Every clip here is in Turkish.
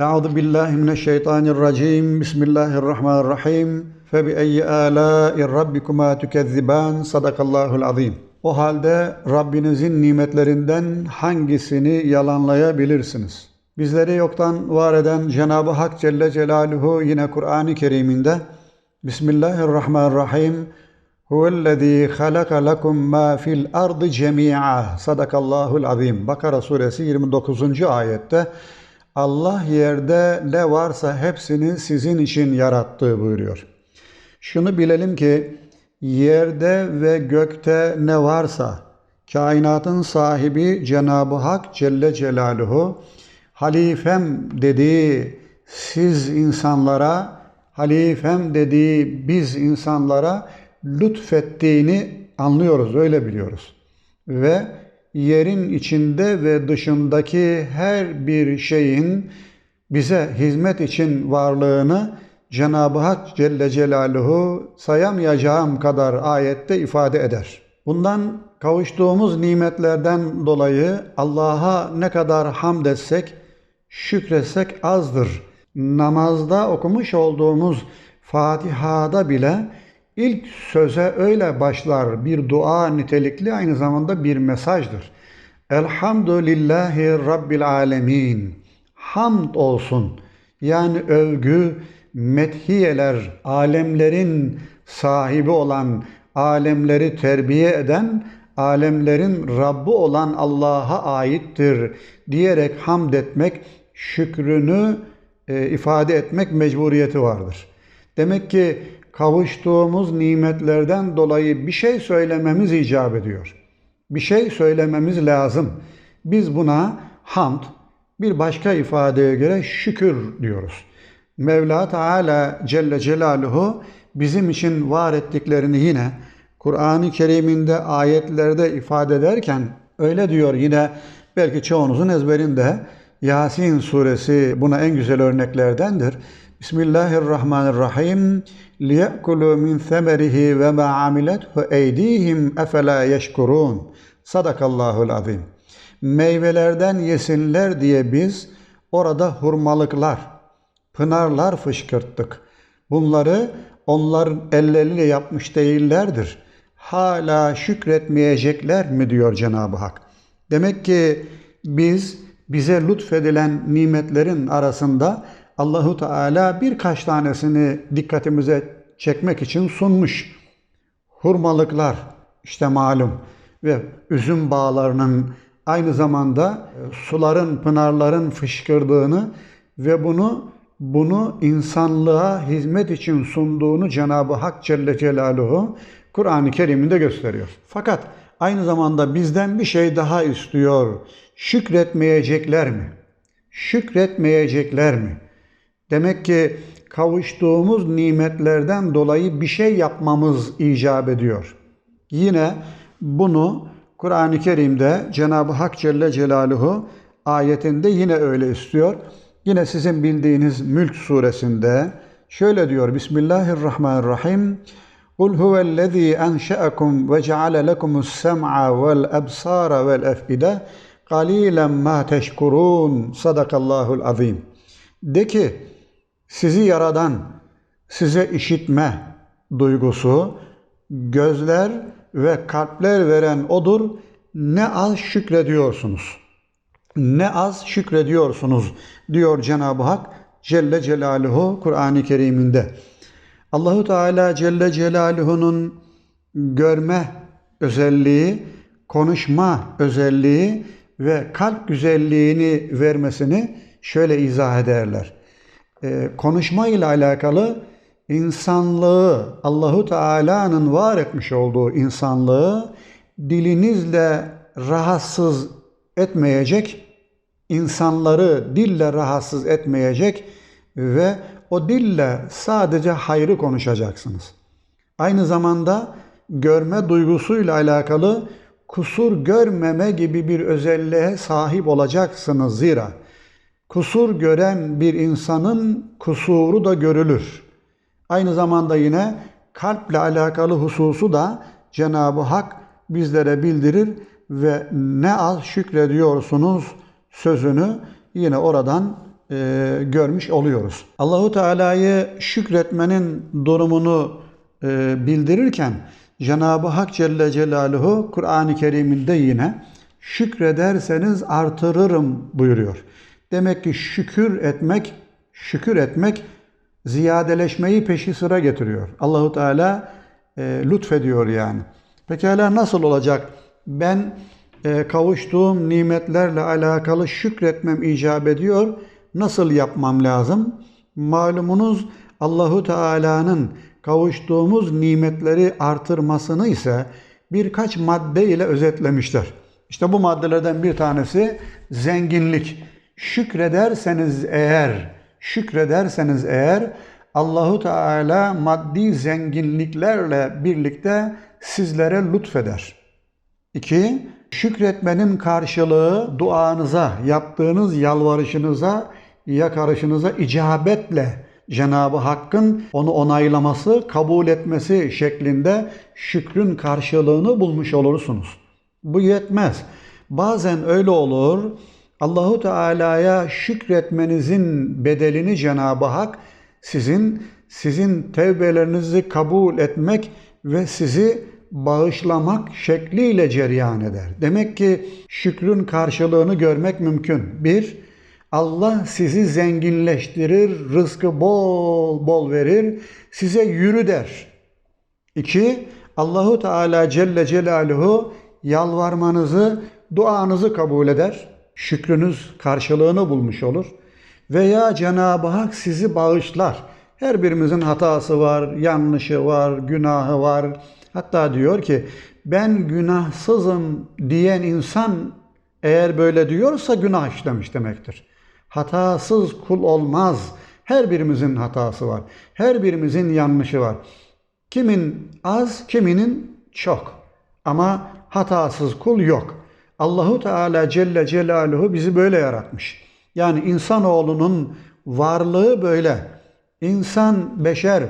أعوذ بالله من الشيطان الرجيم بسم الله الرحمن الرحيم فبأي آلاء ربكما تكذبان صدق الله العظيم O halde Rabbinizin nimetlerinden hangisini yalanlayabilirsiniz? Bizleri yoktan var eden Cenab-ı Hak Celle Celaluhu yine Kur'an-ı Kerim'inde Bismillahirrahmanirrahim Huvellezî halaka lekum mâ fil ardı cemî'a Sadakallahul azim Bakara suresi 29. ayette Allah yerde ne varsa hepsini sizin için yarattı buyuruyor. Şunu bilelim ki yerde ve gökte ne varsa kainatın sahibi Cenab-ı Hak Celle Celaluhu halifem dediği siz insanlara halifem dediği biz insanlara lütfettiğini anlıyoruz, öyle biliyoruz. Ve yerin içinde ve dışındaki her bir şeyin bize hizmet için varlığını Cenab-ı Hak Celle Celaluhu sayamayacağım kadar ayette ifade eder. Bundan kavuştuğumuz nimetlerden dolayı Allah'a ne kadar hamd etsek, şükretsek azdır. Namazda okumuş olduğumuz Fatiha'da bile ilk söze öyle başlar. Bir dua nitelikli aynı zamanda bir mesajdır. Elhamdülillahi Rabbil Alemin. Hamd olsun. Yani övgü, methiyeler, alemlerin sahibi olan, alemleri terbiye eden, alemlerin Rabbi olan Allah'a aittir diyerek hamd etmek, şükrünü e, ifade etmek mecburiyeti vardır. Demek ki kavuştuğumuz nimetlerden dolayı bir şey söylememiz icap ediyor. Bir şey söylememiz lazım. Biz buna hamd, bir başka ifadeye göre şükür diyoruz. Mevla Teala Celle Celaluhu bizim için var ettiklerini yine Kur'an-ı Kerim'inde ayetlerde ifade ederken öyle diyor yine belki çoğunuzun ezberinde Yasin suresi buna en güzel örneklerdendir. Bismillahirrahmanirrahim. لِيَأْكُلُوا مِنْ ثَمَرِهِ وَمَا عَمِلَتْهُ اَيْد۪يهِمْ اَفَلَا يَشْكُرُونَ Sadakallahul azim. Meyvelerden yesinler diye biz orada hurmalıklar, pınarlar fışkırttık. Bunları onların elleriyle yapmış değillerdir. Hala şükretmeyecekler mi diyor Cenab-ı Hak. Demek ki biz bize lütfedilen nimetlerin arasında Allahu Teala birkaç tanesini dikkatimize çekmek için sunmuş. Hurmalıklar işte malum ve üzüm bağlarının aynı zamanda suların, pınarların fışkırdığını ve bunu bunu insanlığa hizmet için sunduğunu Cenab-ı Hak Celle Celaluhu Kur'an-ı Kerim'inde gösteriyor. Fakat aynı zamanda bizden bir şey daha istiyor. Şükretmeyecekler mi? Şükretmeyecekler mi? Demek ki kavuştuğumuz nimetlerden dolayı bir şey yapmamız icap ediyor. Yine bunu Kur'an-ı Kerim'de Cenab-ı Hak Celle Celaluhu ayetinde yine öyle istiyor. Yine sizin bildiğiniz Mülk suresinde şöyle diyor Bismillahirrahmanirrahim. Enşe'akum ve ceale lekumus sem'a vel ebsara vel ef'ide qalilen ma teşkurun. Sadakallahul azim. De ki sizi yaradan, size işitme duygusu, gözler ve kalpler veren odur. Ne az şükrediyorsunuz. Ne az şükrediyorsunuz diyor Cenab-ı Hak Celle Celaluhu Kur'an-ı Kerim'inde. Allahu Teala Celle Celaluhu'nun görme özelliği, konuşma özelliği ve kalp güzelliğini vermesini şöyle izah ederler. Ee, konuşma ile alakalı insanlığı, Allahu Teala'nın var etmiş olduğu insanlığı dilinizle rahatsız etmeyecek, insanları dille rahatsız etmeyecek ve o dille sadece hayrı konuşacaksınız. Aynı zamanda görme duygusuyla alakalı kusur görmeme gibi bir özelliğe sahip olacaksınız zira kusur gören bir insanın kusuru da görülür. Aynı zamanda yine kalple alakalı hususu da Cenab-ı Hak bizlere bildirir ve ne az şükrediyorsunuz sözünü yine oradan e, görmüş oluyoruz. Allahu Teala'yı şükretmenin durumunu e, bildirirken Cenab-ı Hak Celle Celaluhu Kur'an-ı Kerim'inde yine şükrederseniz artırırım buyuruyor. Demek ki şükür etmek, şükür etmek ziyadeleşmeyi peşi sıra getiriyor. Allahu Teala e, lütfediyor yani. Pekala nasıl olacak? Ben e, kavuştuğum nimetlerle alakalı şükretmem icap ediyor. Nasıl yapmam lazım? Malumunuz Allahu Teala'nın kavuştuğumuz nimetleri artırmasını ise birkaç madde ile özetlemişler. İşte bu maddelerden bir tanesi zenginlik. Şükrederseniz eğer, şükrederseniz eğer Allahu Teala maddi zenginliklerle birlikte sizlere lütfeder. İki, şükretmenin karşılığı duanıza, yaptığınız yalvarışınıza, yakarışınıza icabetle Cenab-ı Hakk'ın onu onaylaması, kabul etmesi şeklinde şükrün karşılığını bulmuş olursunuz. Bu yetmez. Bazen öyle olur. Allahu Teala'ya şükretmenizin bedelini Cenab-ı Hak sizin sizin tevbelerinizi kabul etmek ve sizi bağışlamak şekliyle cereyan eder. Demek ki şükrün karşılığını görmek mümkün. Bir, Allah sizi zenginleştirir, rızkı bol bol verir, size yürü der. İki, Allahu Teala Celle Celaluhu yalvarmanızı, duanızı kabul eder. Şükrünüz karşılığını bulmuş olur. Veya Cenab-ı Hak sizi bağışlar. Her birimizin hatası var, yanlışı var, günahı var. Hatta diyor ki ben günahsızım diyen insan eğer böyle diyorsa günah işlemiş demektir. Hatasız kul olmaz. Her birimizin hatası var. Her birimizin yanlışı var. Kimin az, kiminin çok. Ama hatasız kul yok. Allahu Teala Celle Celaluhu bizi böyle yaratmış. Yani insanoğlunun varlığı böyle. İnsan beşer,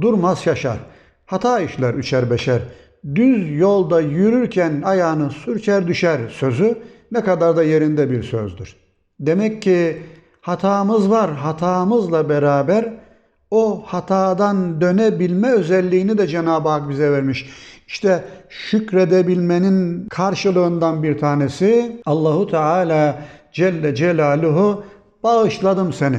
durmaz şaşar. Hata işler üçer beşer. Düz yolda yürürken ayağını sürçer düşer sözü ne kadar da yerinde bir sözdür. Demek ki hatamız var. Hatamızla beraber o hatadan dönebilme özelliğini de Cenab-ı Hak bize vermiş. İşte şükredebilmenin karşılığından bir tanesi Allahu Teala Celle Celaluhu bağışladım seni,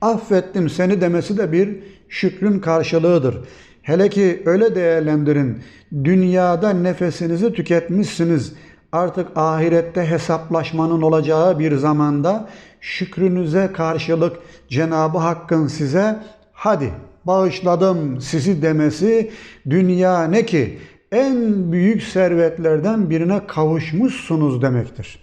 affettim seni demesi de bir şükrün karşılığıdır. Hele ki öyle değerlendirin. Dünyada nefesinizi tüketmişsiniz. Artık ahirette hesaplaşmanın olacağı bir zamanda şükrünüze karşılık Cenab-ı Hakk'ın size hadi bağışladım sizi demesi dünya ne ki en büyük servetlerden birine kavuşmuşsunuz demektir.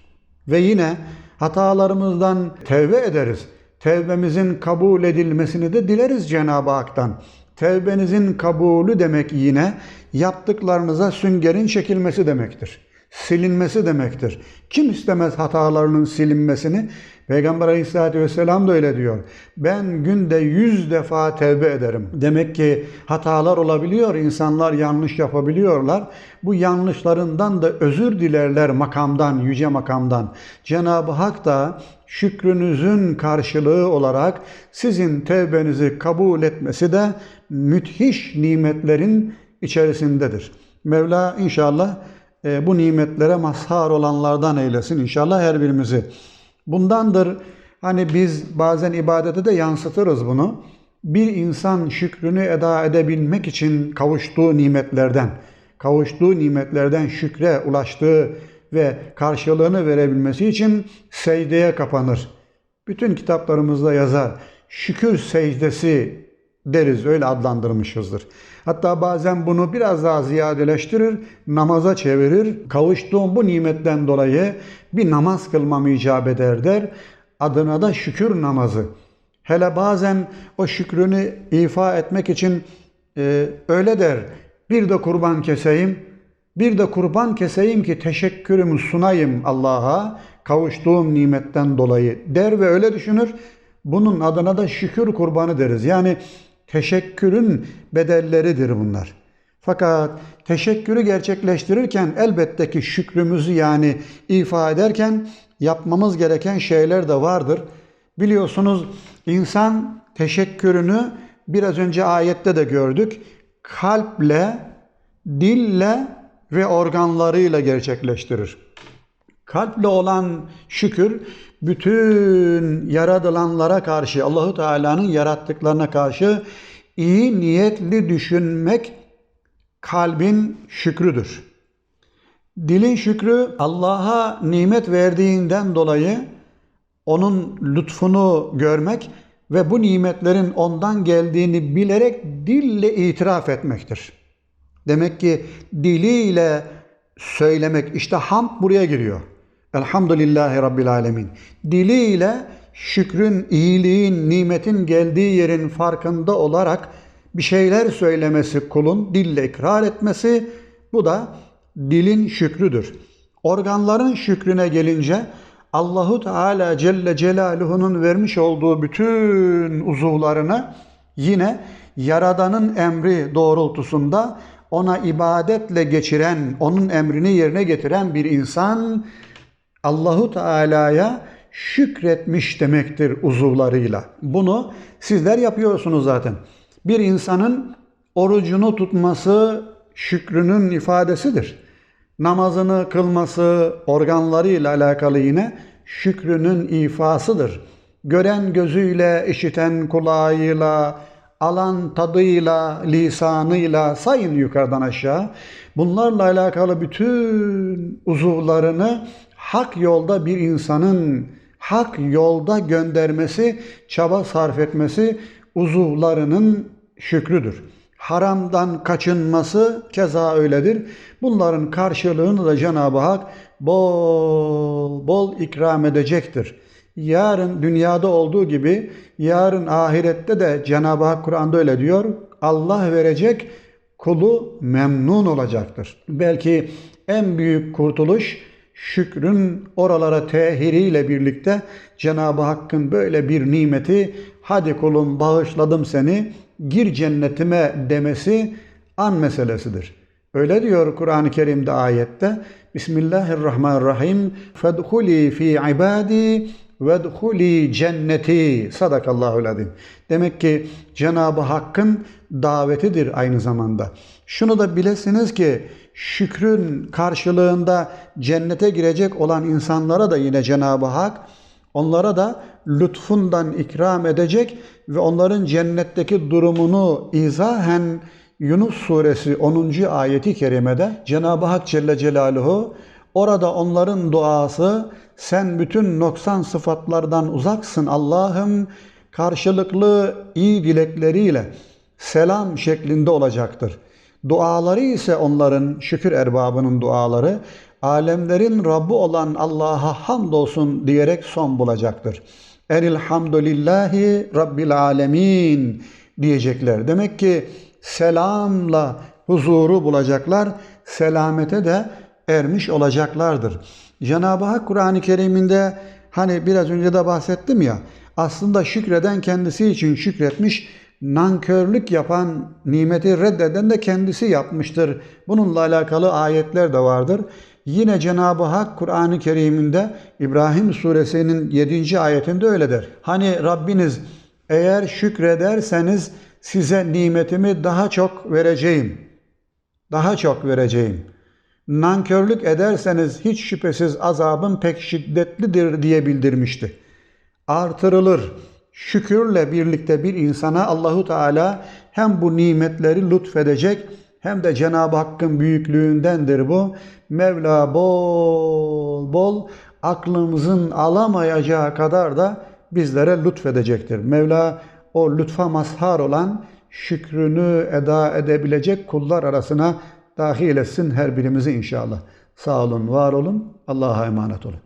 Ve yine hatalarımızdan tevbe ederiz. Tevbemizin kabul edilmesini de dileriz Cenab-ı Hak'tan. Tevbenizin kabulü demek yine yaptıklarınıza süngerin çekilmesi demektir. Silinmesi demektir. Kim istemez hatalarının silinmesini? Peygamber Aleyhisselatü Vesselam da öyle diyor. Ben günde yüz defa tevbe ederim. Demek ki hatalar olabiliyor, insanlar yanlış yapabiliyorlar. Bu yanlışlarından da özür dilerler makamdan, yüce makamdan. Cenab-ı Hak da şükrünüzün karşılığı olarak sizin tevbenizi kabul etmesi de müthiş nimetlerin içerisindedir. Mevla inşallah e, bu nimetlere mazhar olanlardan eylesin inşallah her birimizi. Bundandır hani biz bazen ibadete de yansıtırız bunu. Bir insan şükrünü eda edebilmek için kavuştuğu nimetlerden, kavuştuğu nimetlerden şükre ulaştığı ve karşılığını verebilmesi için secdeye kapanır. Bütün kitaplarımızda yazar. Şükür secdesi deriz, öyle adlandırmışızdır. Hatta bazen bunu biraz daha ziyadeleştirir, namaza çevirir. Kavuştuğum bu nimetten dolayı bir namaz kılmam icap eder der. Adına da şükür namazı. Hele bazen o şükrünü ifa etmek için e, öyle der. Bir de kurban keseyim, bir de kurban keseyim ki teşekkürümü sunayım Allah'a kavuştuğum nimetten dolayı der ve öyle düşünür. Bunun adına da şükür kurbanı deriz. Yani teşekkürün bedelleridir bunlar. Fakat teşekkürü gerçekleştirirken elbette ki şükrümüzü yani ifa ederken yapmamız gereken şeyler de vardır. Biliyorsunuz insan teşekkürünü biraz önce ayette de gördük. Kalple, dille ve organlarıyla gerçekleştirir. Kalple olan şükür bütün yaratılanlara karşı Allahu Teala'nın yarattıklarına karşı iyi niyetli düşünmek kalbin şükrüdür. Dilin şükrü Allah'a nimet verdiğinden dolayı onun lütfunu görmek ve bu nimetlerin ondan geldiğini bilerek dille itiraf etmektir. Demek ki diliyle söylemek işte hamd buraya giriyor. Elhamdülillahi Rabbil Alemin. Diliyle şükrün, iyiliğin, nimetin geldiği yerin farkında olarak bir şeyler söylemesi kulun, dille ikrar etmesi bu da dilin şükrüdür. Organların şükrüne gelince Allahu Teala Celle Celaluhu'nun vermiş olduğu bütün uzuvlarını yine Yaradan'ın emri doğrultusunda ona ibadetle geçiren, onun emrini yerine getiren bir insan Allahu Teala'ya şükretmiş demektir uzuvlarıyla. Bunu sizler yapıyorsunuz zaten. Bir insanın orucunu tutması şükrünün ifadesidir. Namazını kılması organlarıyla alakalı yine şükrünün ifasıdır. Gören gözüyle, işiten kulağıyla, alan tadıyla, lisanıyla sayın yukarıdan aşağı. Bunlarla alakalı bütün uzuvlarını hak yolda bir insanın hak yolda göndermesi, çaba sarf etmesi uzuvlarının şükrüdür. Haramdan kaçınması keza öyledir. Bunların karşılığını da Cenab-ı Hak bol bol ikram edecektir. Yarın dünyada olduğu gibi yarın ahirette de Cenab-ı Hak Kur'an'da öyle diyor. Allah verecek, kulu memnun olacaktır. Belki en büyük kurtuluş şükrün oralara tehiriyle birlikte Cenab-ı Hakk'ın böyle bir nimeti hadi kulum bağışladım seni gir cennetime demesi an meselesidir. Öyle diyor Kur'an-ı Kerim'de ayette Bismillahirrahmanirrahim fedhuli fi ibadi vedhuli cenneti sadakallahu azim. Demek ki Cenab-ı Hakk'ın davetidir aynı zamanda. Şunu da bilesiniz ki şükrün karşılığında cennete girecek olan insanlara da yine Cenab-ı Hak onlara da lütfundan ikram edecek ve onların cennetteki durumunu izahen Yunus suresi 10. ayeti kerimede Cenab-ı Hak Celle Celaluhu orada onların duası sen bütün noksan sıfatlardan uzaksın Allah'ım karşılıklı iyi dilekleriyle selam şeklinde olacaktır. Duaları ise onların şükür erbabının duaları alemlerin Rabbi olan Allah'a hamdolsun diyerek son bulacaktır. Enilhamdülillahi Rabbil alemin diyecekler. Demek ki selamla huzuru bulacaklar, selamete de ermiş olacaklardır. Cenab-ı Hak Kur'an-ı Kerim'inde hani biraz önce de bahsettim ya, aslında şükreden kendisi için şükretmiş, nankörlük yapan, nimeti reddeden de kendisi yapmıştır. Bununla alakalı ayetler de vardır. Yine Cenab-ı Hak Kur'an-ı Kerim'inde İbrahim suresinin 7. ayetinde öyle der. Hani Rabbiniz eğer şükrederseniz size nimetimi daha çok vereceğim. Daha çok vereceğim. Nankörlük ederseniz hiç şüphesiz azabım pek şiddetlidir diye bildirmişti. Artırılır. Şükürle birlikte bir insana Allahu Teala hem bu nimetleri lütfedecek hem de Cenab-ı Hakk'ın büyüklüğündendir bu. Mevla bol bol aklımızın alamayacağı kadar da bizlere lütfedecektir. Mevla o lütfa mazhar olan şükrünü eda edebilecek kullar arasına dahil etsin her birimizi inşallah. Sağ olun, var olun. Allah'a emanet olun.